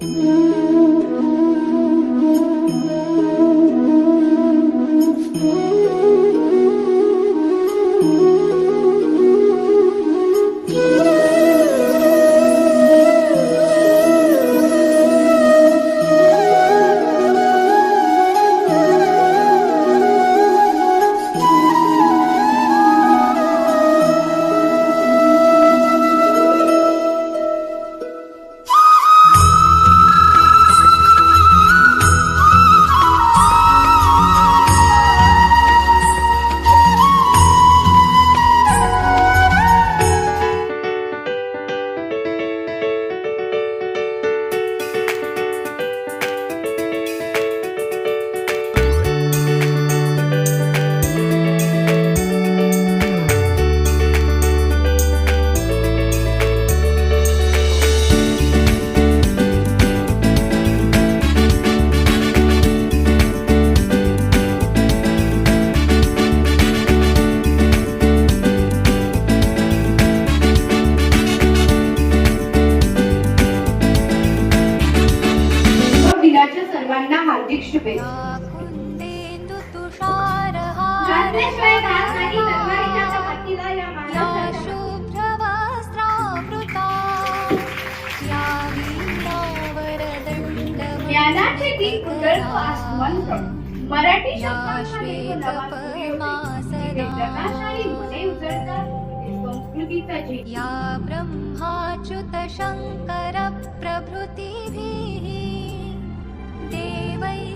Música संस्कृतीचा झेंडा. या ब्रह्माच्युत शङ्कर प्रभृतिभिः देवैः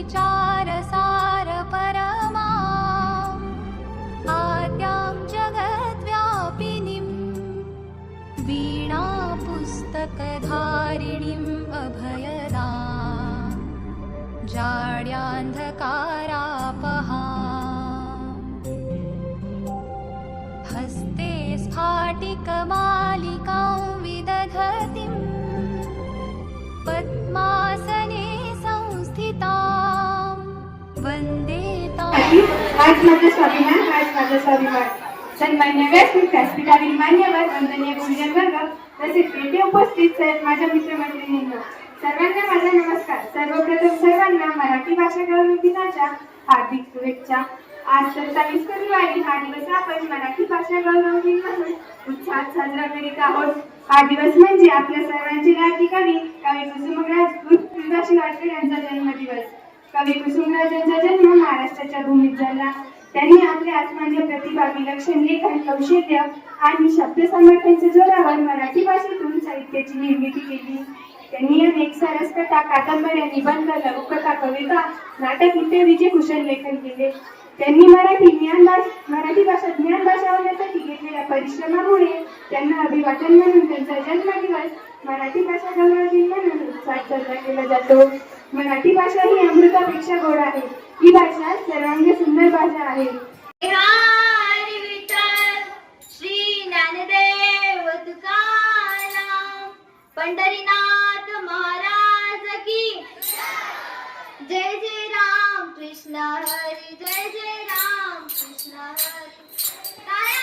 ब्रह्मविचारसारपरमा आद्यां जगद्व्यापिनीं वीणापुस्तकधारिणीम् अभयदा। जाड्यान्धकारापहा। हस्ते स्फाटिकमालिकां तां हाच माझा स्वाभिमान हाच माझा स्वाभिमान सन्मान्य व्यासपीठ व्यासपीठातील मान्यवर वंदनीय गुरुजन वर्ग तसेच येथे उपस्थित सर्व माझ्या मित्रमैत्रिणींना. सर्वांना माझा नमस्कार. सर्वप्रथम सर्वांना मराठी भाषा गौरव दिनाच्या हार्दिक शुभेच्छा. आज सत्तावीस फेब्रुवारी हा दिवस आपण मराठी भाषा गौरव दिन म्हणून उत्साहात साजरा करीत आहोत. हा दिवस म्हणजे आपल्या सर्वांचे लाडकी कवी कवी कुसुमराज तुळशीदास वाडकर यांचा जन्मदिवस. कवी कुसुमराजांचा जन्म महाराष्ट्राच्या भूमीत झाला. त्यांनी आपल्या आत्मान्य प्रतिभा विलक्षण लेखन कौशल्य आणि शब्द शब्दसमर्थांच्या जोरावर मराठी भाषेतून साहित्याची निर्मिती केली. त्यांनी अनेक सरस कथा कादंबऱ्या निबंध लघुकथा कविता नाटक इत्यादीचे कुशल लेखन केले. त्यांनी मराठी ज्ञान भाषा मराठी भाषा ज्ञान भाषा होण्यासाठी घेतलेल्या परिश्रमामुळे त्यांना अभिवादन म्हणून त्यांचा जन्मदिवस मराठी भाषा गौरव दिन म्हणून साजरा केला जातो. मराठी भाषा ही अमृतापेक्षा गोड आहे. ही भाषा सर्वांगी सुंदर भाषा आहे. श्री ज्ञानदेव तुकाराम पंढरीनाथ महाराज की जय जय राम कृष्ण हरी जय जय राम कृष्ण हरी.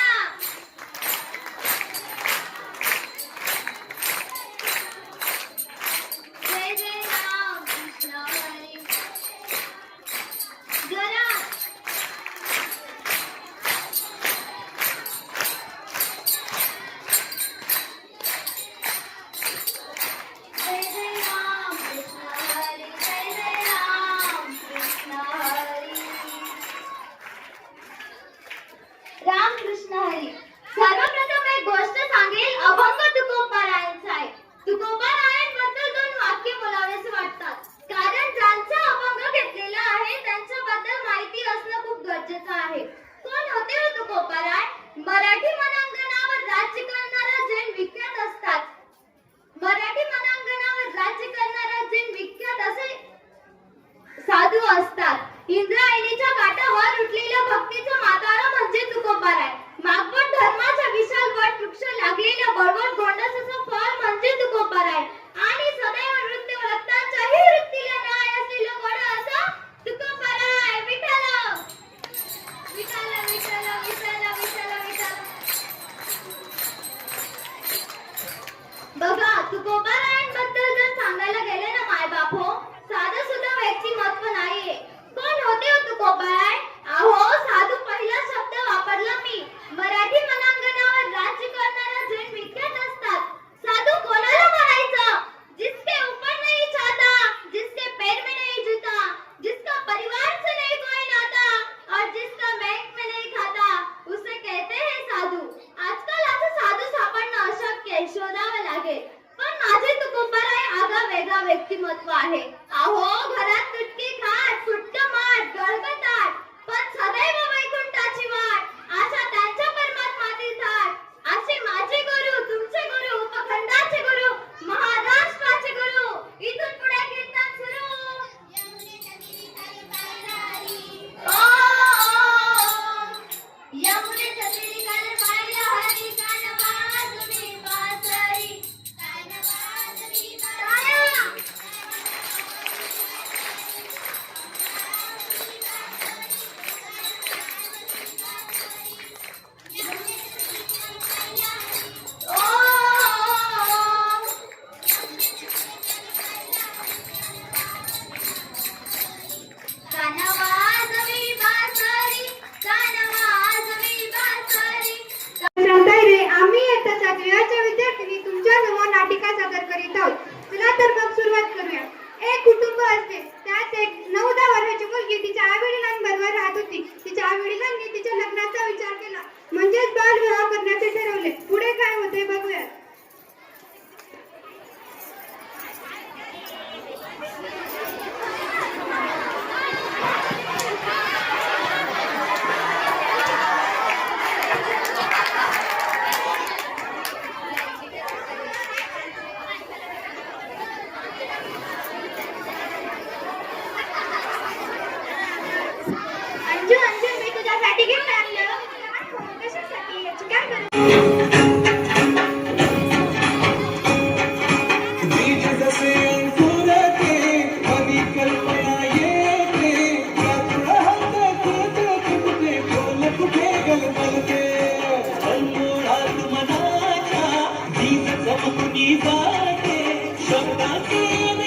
in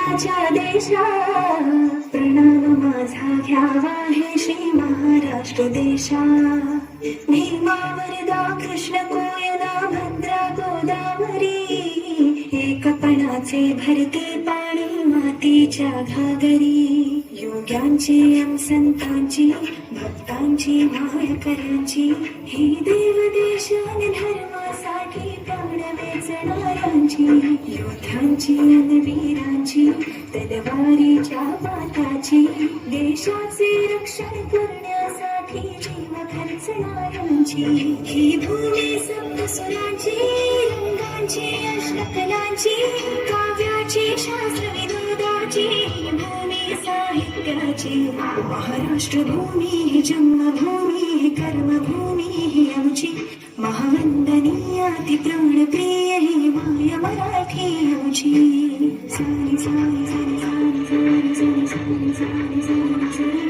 माझ्या देशा प्रणाम माझा घ्यावा हे श्री महाराष्ट्र देशा. भीमावरदा कृष्ण कोयना भद्रा गोदावरी एकपणाचे भरते पाणी मातीच्या घागरी. योग्यांची संतांची भक्तांची माळकरांची ही देव देशान धर्मासाठी प्राण वेचणाऱ्यांची. योद्ध्यांची वीरांची तलवारीच्या पाताची देशाचे रक्षण करण्यासाठी जीव खर्चणाऱ्यांची. ही भूमी सप्तसुरांची रंगांची काव्याची शास्त्र विनोदाची भूमी साहित्याची. महाराष्ट्र भूमी जन्मभूमी कर्मभूमी आमची. महावंदनीय ती ही 我的爱皮又叽叽叽叽叽叽叽叽叽叽叽叽叽叽叽叽叽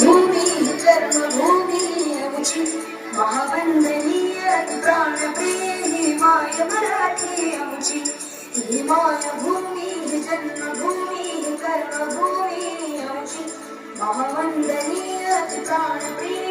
भूमि जन्मभूमी आमची महावंदनीय प्राणप्रिय माय मराठी आमची ही माय भूमि जन्मभूमि कर्मभूमि ही महावंदनीय प्राणप्रिय